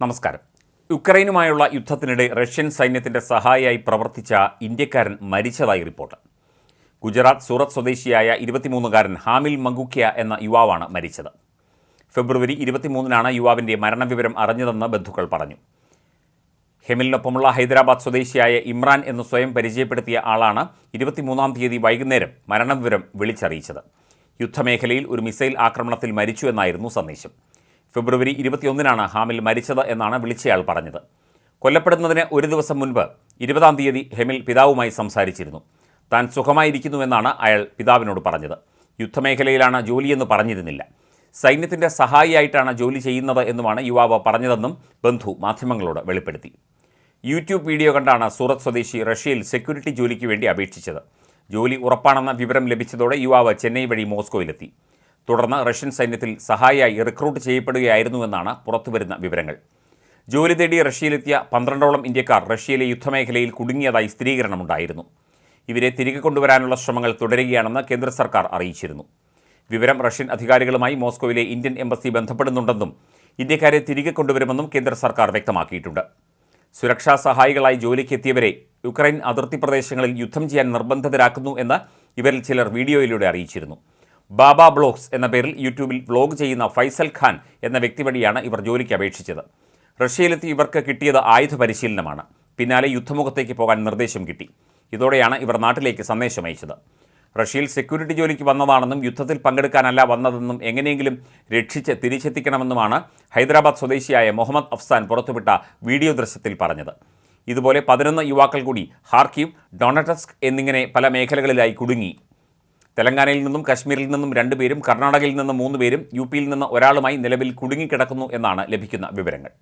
നമസ്കാരം. യുക്രൈനുമായുള്ള യുദ്ധത്തിനിടെ റഷ്യൻ സൈന്യത്തിന്റെ സഹായിയായി പ്രവർത്തിച്ച ഇന്ത്യക്കാരൻ മരിച്ചതായി റിപ്പോർട്ട്. ഗുജറാത്ത് സൂറത്ത് സ്വദേശിയായ ഇരുപത്തിമൂന്നുകാരൻ ഹാമിൽ മങ്കുക്യ എന്ന യുവാവാണ് മരിച്ചത്. ഫെബ്രുവരി ഇരുപത്തിമൂന്നിനാണ് യുവാവിന്റെ മരണവിവരം അറിഞ്ഞതെന്ന് ബന്ധുക്കൾ പറഞ്ഞു. ഹെമിലിനൊപ്പമുള്ള ഹൈദരാബാദ് സ്വദേശിയായ ഇമ്രാൻ എന്ന് സ്വയം പരിചയപ്പെടുത്തിയ ആളാണ് ഇരുപത്തിമൂന്നാം തീയതി വൈകുന്നേരം മരണവിവരം വിളിച്ചറിയിച്ചത്. യുദ്ധമേഖലയിൽ ഒരു മിസൈൽ ആക്രമണത്തിൽ മരിച്ചു എന്നായിരുന്നു സന്ദേശം. ഫെബ്രുവരി ഇരുപത്തിയൊന്നിനാണ് ഹാമിൽ മരിച്ചത് എന്നാണ് വിളിച്ചയാൾ പറഞ്ഞത്. കൊല്ലപ്പെടുന്നതിന് ഒരു ദിവസം മുൻപ് ഇരുപതാം തീയതി ഹെമിൽ പിതാവുമായി സംസാരിച്ചിരുന്നു. താൻ സുഖമായിരിക്കുന്നുവെന്നാണ് അയാൾ പിതാവിനോട് പറഞ്ഞത്. യുദ്ധമേഖലയിലാണ് ജോലിയെന്ന് പറഞ്ഞിരുന്നില്ല. സൈന്യത്തിന്റെ സഹായിയായിട്ടാണ് ജോലി ചെയ്യുന്നത് എന്നുമാണ് യുവാവ് പറഞ്ഞതെന്നും ബന്ധു മാധ്യമങ്ങളോട് വെളിപ്പെടുത്തി. യൂട്യൂബ് വീഡിയോ കണ്ടാണ് സൂറത്ത് സ്വദേശി റഷ്യയിൽ സെക്യൂരിറ്റി ജോലിക്ക് വേണ്ടി അപേക്ഷിച്ചത്. ജോലി ഉറപ്പാണെന്ന വിവരം ലഭിച്ചതോടെ യുവാവ് ചെന്നൈ വഴി മോസ്കോയിലെത്തി. തുടർന്ന് റഷ്യൻ സൈന്യത്തിൽ സഹായിയായി റിക്രൂട്ട് ചെയ്യപ്പെടുകയായിരുന്നുവെന്നാണ് പുറത്തുവരുന്ന വിവരങ്ങൾ. ജോലി തേടി റഷ്യയിലെത്തിയ പന്ത്രണ്ടോളം ഇന്ത്യക്കാർ റഷ്യയിലെ യുദ്ധമേഖലയിൽ കുടുങ്ങിയതായി സ്ഥിരീകരണമുണ്ടായിരുന്നു. ഇവരെ തിരികെ കൊണ്ടുവരാനുള്ള ശ്രമങ്ങൾ തുടരുകയാണെന്ന് കേന്ദ്ര സർക്കാർ അറിയിച്ചിരുന്നു. വിവരം റഷ്യൻ അധികാരികളുമായി മോസ്കോയിലെ ഇന്ത്യൻ എംബസി ബന്ധപ്പെടുന്നുണ്ടെന്നും ഇന്ത്യക്കാരെ തിരികെ കൊണ്ടുവരുമെന്നും കേന്ദ്ര സർക്കാർ വ്യക്തമാക്കിയിട്ടുണ്ട്. സുരക്ഷാ സഹായികളായി ജോലിക്ക് എത്തിയവരെ യുക്രൈൻ അതിർത്തി പ്രദേശങ്ങളിൽ യുദ്ധം ചെയ്യാൻ നിർബന്ധിതരാക്കുന്നു എന്ന് ഇവരിൽ ചിലർ വീഡിയോയിലൂടെ അറിയിച്ചിരുന്നു. ബാബ ബ്ലോഗ്സ് എന്ന പേരിൽ യൂട്യൂബിൽ വ്ലോഗ് ചെയ്യുന്ന ഫൈസൽ ഖാൻ എന്ന വ്യക്തി വഴിയാണ് ഇവർ ജോലിക്ക് അപേക്ഷിച്ചത്. റഷ്യയിലെത്തി ഇവർക്ക് കിട്ടിയത് ആയുധ പരിശീലനമാണ്. പിന്നാലെ യുദ്ധമുഖത്തേക്ക് പോകാൻ നിർദ്ദേശം കിട്ടി. ഇതോടെയാണ് ഇവർ നാട്ടിലേക്ക് സന്ദേശം അയച്ചത്. റഷ്യയിൽ സെക്യൂരിറ്റി ജോലിക്ക് വന്നതാണെന്നും യുദ്ധത്തിൽ പങ്കെടുക്കാനല്ല വന്നതെന്നും എങ്ങനെയെങ്കിലും രക്ഷിച്ച് തിരിച്ചെത്തിക്കണമെന്നുമാണ് ഹൈദരാബാദ് സ്വദേശിയായ മുഹമ്മദ് അഫ്സാൻ പുറത്തുവിട്ട വീഡിയോ ദൃശ്യത്തിൽ പറഞ്ഞത്. ഇതുപോലെ പതിനൊന്ന് യുവാക്കൾ കൂടി ഹാർക്കീവ് ഡൊണറ്റസ്ക് എന്നിങ്ങനെ പല മേഖലകളിലായി കുടുങ്ങി. തെലങ്കാനയിൽ നിന്നും കശ്മീരിൽ നിന്നും രണ്ടുപേരും കർണാടകയിൽ നിന്ന് മൂന്ന് പേരും യു പിയിൽ നിന്ന് ഒരാളുമായി നിലവിൽ കുടുങ്ങിക്കിടക്കുന്നു എന്നാണ് ലഭിക്കുന്ന വിവരങ്ങൾ.